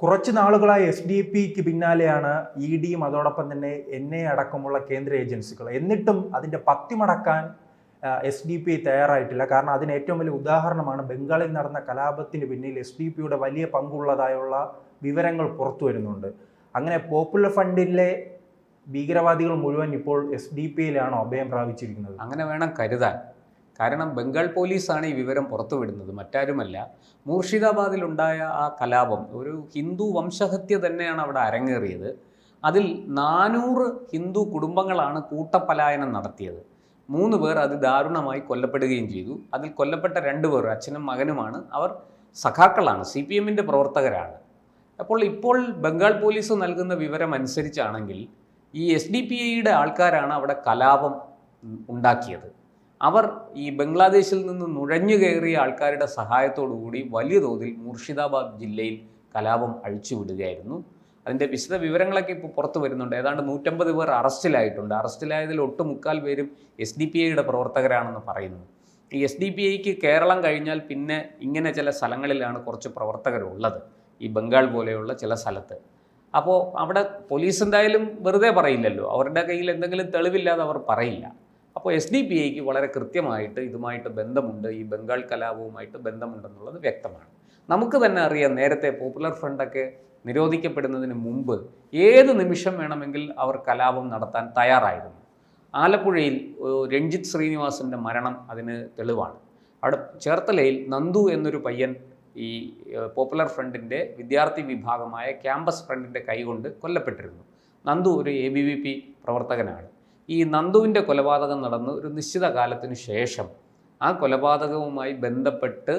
കുറച്ച് നാളുകളായി S D പിക്ക് പിന്നാലെയാണ് ഇ ഡിയും അതോടൊപ്പം തന്നെ എൻ എ അടക്കമുള്ള കേന്ദ്ര ഏജൻസികൾ. എന്നിട്ടും അതിന്റെ പത്തിമടക്കാൻ എസ് ഡി പി തയ്യാറായിട്ടില്ല. കാരണം അതിന് ഏറ്റവും വലിയ ഉദാഹരണമാണ് ബംഗാളിൽ നടന്ന കലാപത്തിന് പിന്നിൽ എസ് ഡി പിയുടെ വലിയ പങ്കുള്ളതായുള്ള വിവരങ്ങൾ പുറത്തു വരുന്നുണ്ട്. അങ്ങനെ പോപ്പുലർ ഫണ്ടിലെ ഭീകരവാദികൾ മുഴുവൻ ഇപ്പോൾ എസ് ഡി പിയിലാണോ അഭയം പ്രാപിച്ചിരിക്കുന്നത്. അങ്ങനെ വേണം കരുതാൻ. കാരണം ബംഗാൾ പോലീസാണ് ഈ വിവരം പുറത്തുവിടുന്നത് മറ്റാരുമല്ല. മൂർഷിദാബാദിലുണ്ടായ ആ കലാപം ഒരു ഹിന്ദു വംശഹത്യ തന്നെയാണ് അവിടെ അരങ്ങേറിയത്. അതിൽ നാനൂറ് ഹിന്ദു കുടുംബങ്ങളാണ് കൂട്ടപ്പലായനം നടത്തിയത്. മൂന്ന് പേർ അത് ദാരുണമായി കൊല്ലപ്പെടുകയും ചെയ്തു. അതിൽ കൊല്ലപ്പെട്ട രണ്ട് പേർ അച്ഛനും മകനുമാണ്. അവർ സഖാക്കളാണ് സി പി എമ്മിന്റെ പ്രവർത്തകരാണ്. അപ്പോൾ ഇപ്പോൾ ബംഗാൾ പോലീസ് നൽകുന്ന വിവരം അനുസരിച്ചാണെങ്കിൽ ഈ എസ് ഡി പി ഐയുടെ ആൾക്കാരാണ് അവിടെ കലാപം ഉണ്ടാക്കിയത്. അവർ ഈ ബംഗ്ലാദേശിൽ നിന്ന് നുഴഞ്ഞു കയറിയ ആൾക്കാരുടെ സഹായത്തോടുകൂടി വലിയ തോതിൽ മുർഷിദാബാദ് ജില്ലയിൽ കലാപം അഴിച്ചുവിടുകയായിരുന്നു അതിന്റെ വിശദ വിവരങ്ങളൊക്കെ ഇപ്പോൾ പുറത്തു വരുന്നുണ്ട്. ഏതാണ്ട് നൂറ്റമ്പത് പേർ അറസ്റ്റിലായിട്ടുണ്ട്. അറസ്റ്റിലായതിൽ ഒട്ടുമുക്കാൽ പേരും എസ് ഡി പി ഐയുടെ പ്രവർത്തകരാണെന്ന് പറയുന്നു. ഈ എസ് ഡി പി ഐക്ക് കേരളം കഴിഞ്ഞാൽ പിന്നെ ഇങ്ങനെ ചില സ്ഥലങ്ങളിലാണ് കുറച്ച് പ്രവർത്തകരുള്ളത്. ഈ ബംഗാൾ പോലെയുള്ള ചില സ്ഥലത്ത്. അപ്പോൾ അവിടെ പോലീസ് എന്തായാലും വെറുതെ പറയില്ലല്ലോ. അവരുടെ കയ്യിൽ എന്തെങ്കിലും തെളിവില്ലാതെ അവർ പറയില്ല. അപ്പോൾ എസ് ഡി പി ഐക്ക് വളരെ കൃത്യമായിട്ട് ഇതുമായിട്ട് ബന്ധമുണ്ട്. ഈ ബംഗാൾ കലാപവുമായിട്ട് ബന്ധമുണ്ടെന്നുള്ളത് വ്യക്തമാണ്. നമുക്ക് തന്നെ അറിയാം നേരത്തെ പോപ്പുലർ ഫ്രണ്ടൊക്കെ നിരോധിക്കപ്പെടുന്നതിന് മുമ്പ് ഏത് നിമിഷം വേണമെങ്കിൽ അവർ കലാപം നടത്താൻ തയ്യാറായിരുന്നു. ആലപ്പുഴയിൽ രഞ്ജിത്ത് ശ്രീനിവാസന്റെ മരണം അതിന് തെളിവാണ്. അവിടെ ചേർത്തലയിൽ നന്ദു എന്നൊരു പയ്യൻ ഈ പോപ്പുലർ ഫ്രണ്ടിന്റെ വിദ്യാർത്ഥി വിഭാഗമായ ക്യാമ്പസ് ഫ്രണ്ടിന്റെ കൈകൊണ്ട് കൊല്ലപ്പെട്ടിരുന്നു. നന്ദു ഒരു എ ബി വി പി പ്രവർത്തകനാണ്. ഈ നന്ദുവിന്റെ കൊലപാതകം നടന്നു ഒരു നിശ്ചിത കാലത്തിനു ശേഷം ആ കൊലപാതകവുമായി ബന്ധപ്പെട്ട്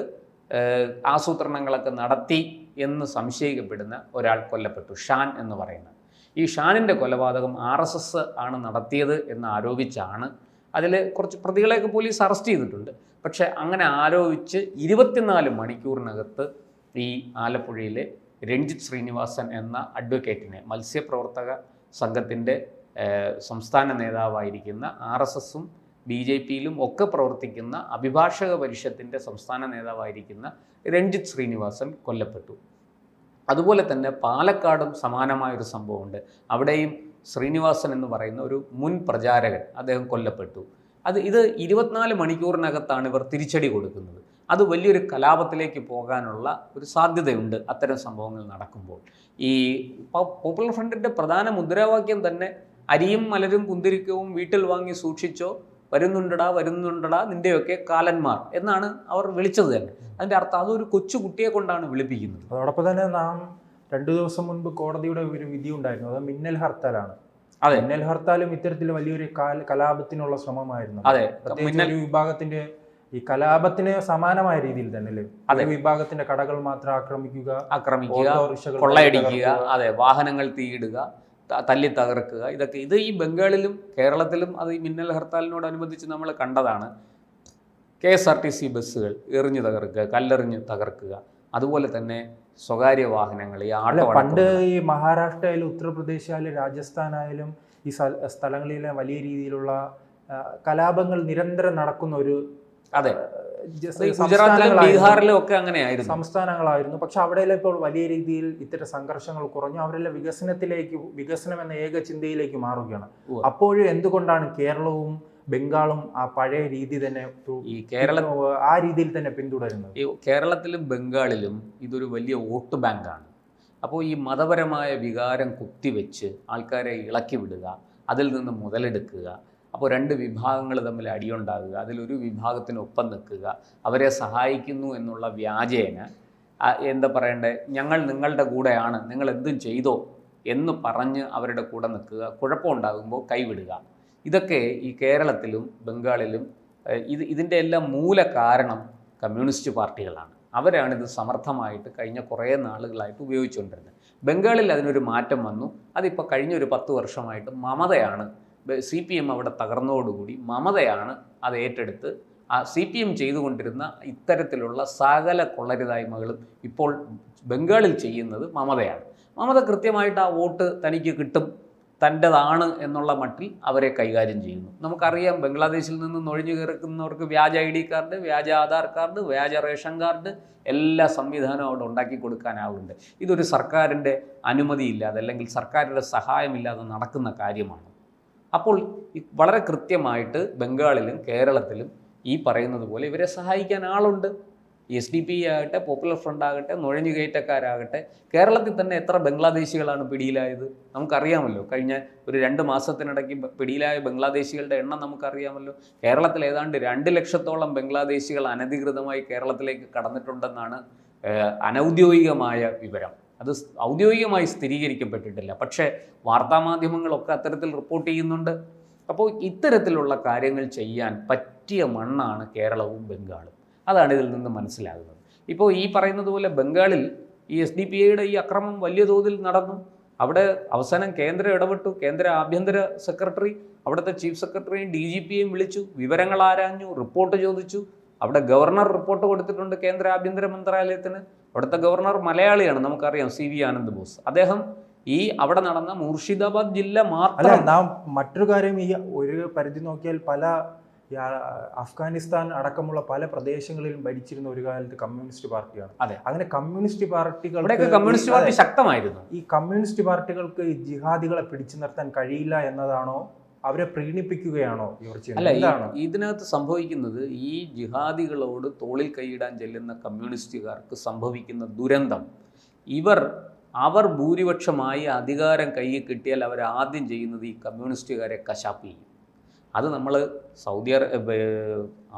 ആസൂത്രണങ്ങളൊക്കെ നടത്തി എന്ന് സംശയിക്കപ്പെടുന്ന ഒരാൾ കൊല്ലപ്പെട്ടു ഷാൻ എന്ന് പറയുന്നത് ഈ ഷാനിന്റെ കൊലപാതകം ആർ എസ് എസ് ആണ് നടത്തിയത് എന്ന് ആരോപിച്ചാണ് അതിൽ കുറച്ച് പ്രതികളെയൊക്കെ പോലീസ് അറസ്റ്റ് ചെയ്തിട്ടുണ്ട്. പക്ഷേ അങ്ങനെ ആരോപിച്ച് ഇരുപത്തിനാല് മണിക്കൂറിനകത്ത് ഈ ആലപ്പുഴയിലെ രഞ്ജിത് ശ്രീനിവാസൻ എന്ന അഡ്വക്കേറ്റിനെ മത്സ്യപ്രവർത്തക സംഘത്തിന്റെ സംസ്ഥാന നേതാവായിരിക്കുന്ന ആർ എസ് എസും ബി ജെ പിയിലും ഒക്കെ പ്രവർത്തിക്കുന്ന അഭിഭാഷക പരിഷത്തിന്റെ സംസ്ഥാന നേതാവായിരിക്കുന്ന രഞ്ജിത്ത് ശ്രീനിവാസൻ കൊല്ലപ്പെട്ടു. അതുപോലെ തന്നെ പാലക്കാടും സമാനമായൊരു സംഭവമുണ്ട്. അവിടെയും ശ്രീനിവാസൻ എന്ന് പറയുന്ന ഒരു മുൻ പ്രചാരകൻ അദ്ദേഹം കൊല്ലപ്പെട്ടു. അത് ഇത് ഇരുപത്തിനാല് മണിക്കൂറിനകത്താണ് ഇവർ തിരിച്ചടി കൊടുക്കുന്നത്. അത് വലിയൊരു കലാപത്തിലേക്ക് പോകാനുള്ള ഒരു സാധ്യതയുണ്ട് അത്തരം സംഭവങ്ങൾ നടക്കുമ്പോൾ. ഈ പോപ്പുലർ ഫ്രണ്ടിന്റെ പ്രധാന മുദ്രാവാക്യം തന്നെ അരിയും മലരും കുന്തിരിക്കവും വീട്ടിൽ വാങ്ങി സൂക്ഷിച്ചോ വരുന്നുണ്ടടാ വരുന്നുണ്ടടാ നിന്റെയൊക്കെ കാലന്മാർ എന്നാണ് അവർ വിളിച്ചത് തന്നെ. അതിന്റെ അർത്ഥം അതൊരു കൊച്ചു കുട്ടിയെ കൊണ്ടാണ് വിളിപ്പിക്കുന്നത്. അതോടൊപ്പം തന്നെ നാം രണ്ടു ദിവസം മുൻപ് കോടതിയുടെ ഒരു വിധി ഉണ്ടായിരുന്നു. അത് മിന്നൽ ഹർത്താലാണ്. അതെ. മിന്നൽ ഹർത്താലും ഇത്തരത്തിൽ വലിയൊരു കലാപത്തിനുള്ള ശ്രമമായിരുന്നു. അതെ. മിന്നൽ വിഭാഗത്തിന്റെ ഈ കലാപത്തിന് സമാനമായ രീതിയിൽ തന്നെ അല്ലേ? അതെ. വിഭാഗത്തിന്റെ കടകൾ മാത്രം ആക്രമിക്കുക ആക്രമിക്കുക കൊള്ളയടിക്കുക അതെ വാഹനങ്ങൾ തീയിടുക തല്ലി തകർക്കുക. ഇതൊക്കെ ഇത് ഈ ബംഗാളിലും കേരളത്തിലും അത് ഈ മിന്നൽ ഹർത്താലിനോടനുബന്ധിച്ച് നമ്മൾ കണ്ടതാണ്. K S R T C ബസ്സുകൾ എറിഞ്ഞു തകർക്കുക കല്ലെറിഞ്ഞ് തകർക്കുക. അതുപോലെ തന്നെ സ്വകാര്യ വാഹനങ്ങൾ ഈ ആളെ പണ്ട് ഈ മഹാരാഷ്ട്ര ആയാലും ഉത്തർപ്രദേശ് ആയാലും രാജസ്ഥാൻ ആയാലും ഈ സ്ഥല- സ്ഥലങ്ങളിലെ വലിയ രീതിയിലുള്ള കലാപങ്ങൾ നിരന്തരം നടക്കുന്ന ഒരു അതെ. ഗുജറാത്തിലും. ബീഹാറിലും ഒക്കെ അങ്ങനെയായിരുന്നു. സംസ്ഥാനങ്ങളായിരുന്നു. പക്ഷെ അവിടെയെല്ലാം ഇപ്പോൾ വലിയ രീതിയിൽ ഇത്തരം സംഘർഷങ്ങൾ കുറഞ്ഞു. അവരെല്ലാം വികസനത്തിലേക്ക് വികസനം എന്ന ഏക ചിന്തയിലേക്ക് മാറുകയാണ്. അപ്പോഴും എന്തുകൊണ്ടാണ് കേരളവും ബംഗാളും ആ പഴയ രീതി തന്നെ ഈ കേരള ആ രീതിയിൽ തന്നെ പിന്തുടരുന്നത്? ഈ കേരളത്തിലും ബംഗാളിലും ഇതൊരു വലിയ വോട്ട് ബാങ്കാണ്. അപ്പോൾ ഈ മതപരമായ വികാരം കുത്തിവെച്ച് ആൾക്കാരെ ഇളക്കി വിടുക അതിൽ നിന്ന് മുതലെടുക്കുക അപ്പോൾ രണ്ട് വിഭാഗങ്ങൾ തമ്മിൽ അടിയുണ്ടാകുക അതിലൊരു വിഭാഗത്തിനൊപ്പം നിൽക്കുക അവരെ സഹായിക്കുന്നു എന്നുള്ള വ്യാജേന എന്താ പറയണ്ടേ ഞങ്ങൾ നിങ്ങളുടെ കൂടെയാണ് നിങ്ങൾ എന്തും ചെയ്തോ എന്ന് പറഞ്ഞ് അവരുടെ കൂടെ നിൽക്കുക കുഴപ്പമുണ്ടാകുമ്പോൾ കൈവിടുക. ഇതൊക്കെ ഈ കേരളത്തിലും ബംഗാളിലും ഇത് ഇതിന്റെ എല്ലാം മൂല കാരണം കമ്മ്യൂണിസ്റ്റ് പാർട്ടികളാണ്. അവരാണ് ഇത് സമർത്ഥമായിട്ട് കഴിഞ്ഞ കുറേ നാളുകളായിട്ട് ഉപയോഗിച്ചുകൊണ്ടിരുന്നത്. ബംഗാളിൽ അതിനൊരു മാറ്റം വന്നു. അതിപ്പോൾ കഴിഞ്ഞ ഒരു പത്ത് വർഷമായിട്ട് മമതയാണ് സി പി എം അവിടെ തകർന്നതോടുകൂടി മമതയാണ് അത് ഏറ്റെടുത്ത് ആ സി പി എം ചെയ്തുകൊണ്ടിരുന്ന ഇത്തരത്തിലുള്ള സകല കൊള്ളരുതായ്മകളും ഇപ്പോൾ ബംഗാളിൽ ചെയ്യുന്നത് മമതയാണ്. മമത കൃത്യമായിട്ട് ആ വോട്ട് തനിക്ക് കിട്ടും തന്റെതാണ് എന്നുള്ള മട്ടിൽ അവരെ കൈകാര്യം ചെയ്യുന്നു. നമുക്കറിയാം ബംഗ്ലാദേശിൽ നിന്ന് നൊഴിഞ്ഞു കയറുന്നവർക്ക് വ്യാജ ഐ ഡി കാർഡ് വ്യാജ ആധാർ കാർഡ് വ്യാജ റേഷൻ കാർഡ് എല്ലാ സംവിധാനവും അവിടെ ഉണ്ടാക്കി കൊടുക്കാനാവുന്നുണ്ട്. ഇതൊരു സർക്കാരിന്റെ അനുമതിയില്ലാതെ അല്ലെങ്കിൽ സർക്കാരിന്റെ സഹായമില്ലാതെ നടക്കുന്ന കാര്യമാണ്. അപ്പോൾ വളരെ കൃത്യമായിട്ട് ബംഗാളിലും കേരളത്തിലും ഈ പറയുന്നത് പോലെ ഇവരെ സഹായിക്കാൻ ആളുണ്ട്. എസ് ഡി പി ആകട്ടെ പോപ്പുലർ ഫ്രണ്ട് ആകട്ടെ നുഴഞ്ഞുകയറ്റക്കാരാകട്ടെ കേരളത്തിൽ തന്നെ എത്ര ബംഗ്ലാദേശികളാണ് പിടിയിലായത് നമുക്കറിയാമല്ലോ. കഴിഞ്ഞ ഒരു രണ്ട് മാസത്തിനിടയ്ക്ക് പിടിയിലായ ബംഗ്ലാദേശികളുടെ എണ്ണം നമുക്കറിയാമല്ലോ. കേരളത്തിൽ ഏതാണ്ട് രണ്ട് ലക്ഷത്തോളം ബംഗ്ലാദേശികൾ അനധികൃതമായി കേരളത്തിലേക്ക് കടന്നിട്ടുണ്ടെന്നാണ് അനൗദ്യോഗികമായ വിവരം. അത് ഔദ്യോഗികമായി സ്ഥിരീകരിക്കപ്പെട്ടിട്ടില്ല. പക്ഷേ വാർത്താമാധ്യമങ്ങളൊക്കെ അത്തരത്തിൽ റിപ്പോർട്ട് ചെയ്യുന്നുണ്ട്. അപ്പോൾ ഇത്തരത്തിലുള്ള കാര്യങ്ങൾ ചെയ്യാൻ പറ്റിയ മണ്ണാണ് കേരളവും ബംഗാളും. അതാണ് ഇതിൽ നിന്ന് മനസ്സിലാകുന്നത്. ഇപ്പോൾ ഈ പറയുന്നത് പോലെ ബംഗാളിൽ ഈ എസ് ഡി പി ഐയുടെ ഈ അക്രമം വലിയ തോതിൽ നടന്നു. അവിടെ അവസാനം കേന്ദ്രം ഇടപെട്ടു. കേന്ദ്ര ആഭ്യന്തര സെക്രട്ടറി അവിടുത്തെ ചീഫ് സെക്രട്ടറിയും ഡി ജി പിയെയും വിളിച്ചു. വിവരങ്ങൾ ആരാഞ്ഞു? റിപ്പോർട്ട് ചോദിച്ചു. അവിടെ ഗവർണർ റിപ്പോർട്ട് കൊടുത്തിട്ടുണ്ട് കേന്ദ്ര ആഭ്യന്തര മന്ത്രാലയത്തിന്. അവിടുത്തെ ഗവർണർ മലയാളിയാണ് നമുക്കറിയാം സി വി ആനന്ദ് ബോസ്. അദ്ദേഹം ഈ അവിടെ നടന്ന മുർഷിദാബാദ് ജില്ല മാത്രം നാം മറ്റൊരു കാര്യം ഈ ഒരു പരിധി നോക്കിയാൽ പല അഫ്ഗാനിസ്ഥാൻ അടക്കമുള്ള പല പ്രദേശങ്ങളിലും ഭരിച്ചിരുന്ന ഒരു കാലത്ത് കമ്മ്യൂണിസ്റ്റ് പാർട്ടിയാണ്. അതെ. അങ്ങനെ കമ്മ്യൂണിസ്റ്റ് പാർട്ടികൾ കമ്മ്യൂണിസ്റ്റ് പാർട്ടി ശക്തമായിരുന്നു. ഈ കമ്മ്യൂണിസ്റ്റ് പാർട്ടികൾക്ക് ജിഹാദികളെ പിടിച്ചു നിർത്താൻ കഴിയില്ല എന്നതാണോ അവരെ പ്രീണിപ്പിക്കുകയാണോ അല്ല ഇതിനകത്ത് സംഭവിക്കുന്നത് ഈ ജിഹാദികളോട് തോളിൽ കൈയിടാൻ ചെല്ലുന്ന കമ്മ്യൂണിസ്റ്റുകാർക്ക് സംഭവിക്കുന്ന ദുരന്തം. ഇവർ അവർ ഭൂരിപക്ഷമായി അധികാരം കയ്യിൽ കിട്ടിയാൽ അവർ ആദ്യം ചെയ്യുന്നത് ഈ കമ്മ്യൂണിസ്റ്റുകാരെ കശാപ്പ് ചെയ്യും. അത് നമ്മൾ സൗദി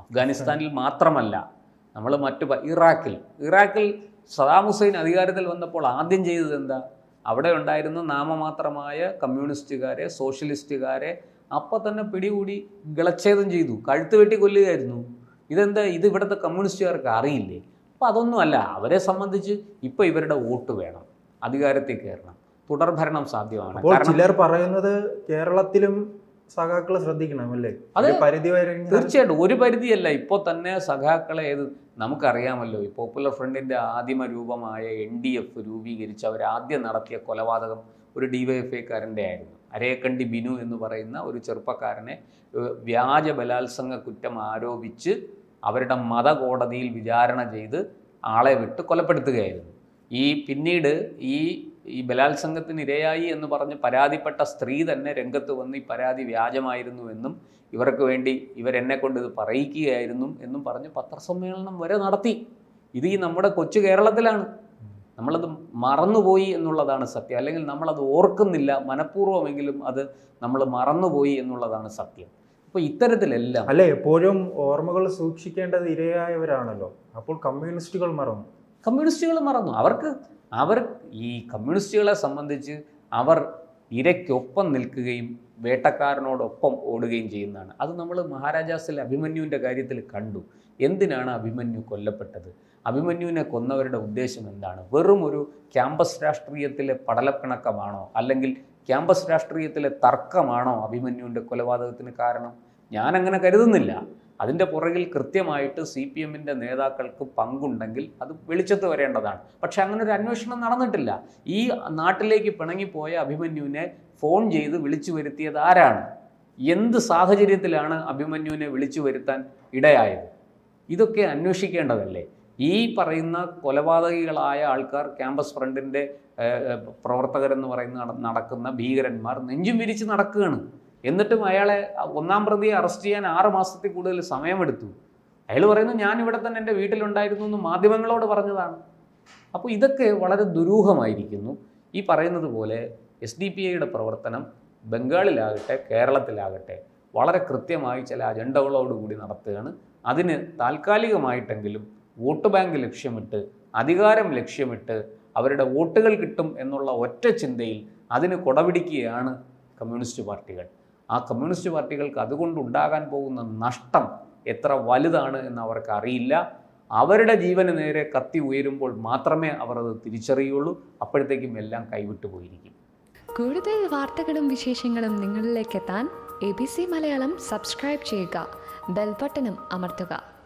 അഫ്ഗാനിസ്ഥാനിൽ മാത്രമല്ല നമ്മൾ മറ്റു ഇറാഖിൽ. ഇറാഖിൽ സദാം ഹുസൈൻ അധികാരത്തിൽ വന്നപ്പോൾ ആദ്യം ചെയ്തത് എന്താ? അവിടെ ഉണ്ടായിരുന്ന നാമമാത്രമായ കമ്മ്യൂണിസ്റ്റുകാരെ സോഷ്യലിസ്റ്റുകാരെ അപ്പം തന്നെ പിടികൂടി ഗളച്ഛേദം ചെയ്തു. കഴുത്ത് വെട്ടി കൊല്ലുകയായിരുന്നു. ഇതെന്താ? ഇത് ഇവിടുത്തെ കമ്മ്യൂണിസ്റ്റുകാർക്ക് അറിയില്ലേ? അപ്പം അതൊന്നുമല്ല. അവരെ സംബന്ധിച്ച് ഇപ്പം ഇവരുടെ വോട്ട് വേണം. അധികാരത്തിൽ കയറണം. തുടർഭരണം സാധ്യമാണ്. അപ്പോൾ ചിലർ പറയുന്നത് കേരളത്തിലും സഖാക്കൾ ശ്രദ്ധിക്കണം അല്ലേ? അത്. പരിധി വരെ തീർച്ചയായിട്ടും. ഒരു പരിധിയല്ല. ഇപ്പോൾ തന്നെ സഖാക്കളെ ഏത് നമുക്കറിയാമല്ലോ. ഈ പോപ്പുലർ ഫ്രണ്ടിന്റെ ആദിമ രൂപമായ എൻ ഡി എഫ് രൂപീകരിച്ച് അവർ ആദ്യം നടത്തിയ കൊലപാതകം ഒരു ഡിവൈഎഫ്ഐക്കാരന്റെ ആയിരുന്നു. അരേക്കണ്ടി ബിനു എന്ന് പറയുന്ന ഒരു ചെറുപ്പക്കാരനെ വ്യാജ ബലാത്സംഗ കുറ്റം ആരോപിച്ച് അവരുടെ മതകോടതിയിൽ വിചാരണ ചെയ്ത് ആളെ വിട്ട് കൊലപ്പെടുത്തുകയായിരുന്നു. ഈ പിന്നീട് ഈ ഈ ബലാത്സംഗത്തിന് ഇരയായി എന്ന് പറഞ്ഞ് പരാതിപ്പെട്ട സ്ത്രീ തന്നെ രംഗത്ത് വന്ന് ഈ പരാതി വ്യാജമായിരുന്നു എന്നും ഇവർക്ക് വേണ്ടി ഇവരെന്നെ കൊണ്ട് ഇത് പറയിക്കുകയായിരുന്നു എന്നും പറഞ്ഞ് പത്രസമ്മേളനം വരെ നടത്തി. ഇത് ഈ നമ്മുടെ കൊച്ചു കേരളത്തിലാണ്. നമ്മളത് മറന്നുപോയി എന്നുള്ളതാണ് സത്യം. അല്ലെങ്കിൽ നമ്മളത് ഓർക്കുന്നില്ല. മനഃപൂർവമെങ്കിലും അത് നമ്മൾ മറന്നുപോയി എന്നുള്ളതാണ് സത്യം. അപ്പോൾ ഇത്തരത്തിലെല്ലാം അല്ലെ? എപ്പോഴും ഓർമ്മകൾ സൂക്ഷിക്കേണ്ടത് ഇരയായവരാണല്ലോ. അപ്പോൾ കമ്മ്യൂണിസ്റ്റുകൾ മറന്നു. കമ്മ്യൂണിസ്റ്റുകൾ മറന്നു. അവർക്ക് അവർ ഈ കമ്മ്യൂണിസ്റ്റുകളെ സംബന്ധിച്ച് അവർ ഇരയ്ക്കൊപ്പം നിൽക്കുകയും വേട്ടക്കാരനോടൊപ്പം ഓടുകയും ചെയ്യുന്നതാണ്. അത് നമ്മൾ മഹാരാജാസിൽ അഭിമന്യുവിന്റെ കാര്യത്തിൽ കണ്ടു. എന്തിനാണ് അഭിമന്യു കൊല്ലപ്പെട്ടത്? അഭിമന്യുവിനെ കൊന്നവരുടെ ഉദ്ദേശം എന്താണ്? വെറും ഒരു ക്യാമ്പസ് രാഷ്ട്രീയത്തിലെ പടലപ്പിണക്കമാണോ? അല്ലെങ്കിൽ ക്യാമ്പസ് രാഷ്ട്രീയത്തിലെ തർക്കമാണോ അഭിമന്യുവിന്റെ കൊലപാതകത്തിന് കാരണം? ഞാനങ്ങനെ കരുതുന്നില്ല. അതിന്റെ പുറകിൽ കൃത്യമായിട്ട് സി പി എമ്മിന്റെ നേതാക്കൾക്ക് പങ്കുണ്ടെങ്കിൽ അത് വെളിച്ചത്ത് വരേണ്ടതാണ്. പക്ഷെ അങ്ങനെ ഒരു അന്വേഷണം നടന്നിട്ടില്ല. ഈ നാട്ടിലേക്ക് പിണങ്ങിപ്പോയ അഭിമന്യുവിനെ ഫോൺ ചെയ്ത് വിളിച്ചു വരുത്തിയത് ആരാണ്? എന്ത് സാഹചര്യത്തിലാണ് അഭിമന്യുവിനെ വിളിച്ചു വരുത്താൻ ഇടയായത്? ഇതൊക്കെ അന്വേഷിക്കേണ്ടതല്ലേ? ഈ പറയുന്ന കൊലപാതകികളായ ആൾക്കാർ ക്യാമ്പസ് ഫ്രണ്ടിന്റെ പ്രവർത്തകരെന്ന് പറയുന്ന നടക്കുന്ന ഭീകരന്മാർ നെഞ്ചും വിരിച്ച് നടക്കുകയാണ്. എന്നിട്ടും അയാളെ ഒന്നാം പ്രതിയെ അറസ്റ്റ് ചെയ്യാൻ ആറ് മാസത്തിൽ കൂടുതൽ സമയമെടുത്തു. അയാൾ പറയുന്നു ഞാൻ ഇവിടെ തന്നെ എന്റെ വീട്ടിലുണ്ടായിരുന്നു എന്ന് മാധ്യമങ്ങളോട് പറഞ്ഞതാണ്. അപ്പോൾ ഇതൊക്കെ വളരെ ദുരൂഹമായിരിക്കുന്നു. ഈ പറയുന്നത് പോലെ എസ് ഡി പി ഐയുടെ പ്രവർത്തനം ബംഗാളിലാകട്ടെ കേരളത്തിലാകട്ടെ വളരെ കൃത്യമായി ചില അജണ്ടകളോടുകൂടി നടത്തുകയാണ്. അതിന് താൽക്കാലികമായിട്ടെങ്കിലും വോട്ട് ബാങ്ക് ലക്ഷ്യമിട്ട് അധികാരം ലക്ഷ്യമിട്ട് അവരുടെ വോട്ടുകൾ കിട്ടും എന്നുള്ള ഒറ്റ ചിന്തയിൽ അതിന് കൊടപിടിക്കുകയാണ് കമ്മ്യൂണിസ്റ്റ് പാർട്ടികൾ. ആ കമ്മ്യൂണിസ്റ്റ് പാർട്ടികൾക്ക് അതുകൊണ്ടുണ്ടാകാൻ പോകുന്ന നഷ്ടം എത്ര വലുതാണ് എന്ന് അവർക്ക് അറിയില്ല. അവരുടെ ജീവന് നേരെ കത്തി ഉയരുമ്പോൾ മാത്രമേ അവർ അത് തിരിച്ചറിയുള്ളൂ. അപ്പോഴത്തേക്കും എല്ലാം കൈവിട്ടു പോയിരിക്കും. കൂടുതൽ വാർത്തകളും വിശേഷങ്ങളും നിങ്ങളിലേക്ക് എത്താൻ A B C Malayalam subscribe ചെയ്യുക. ബെൽബട്ടനും അമർത്തുക.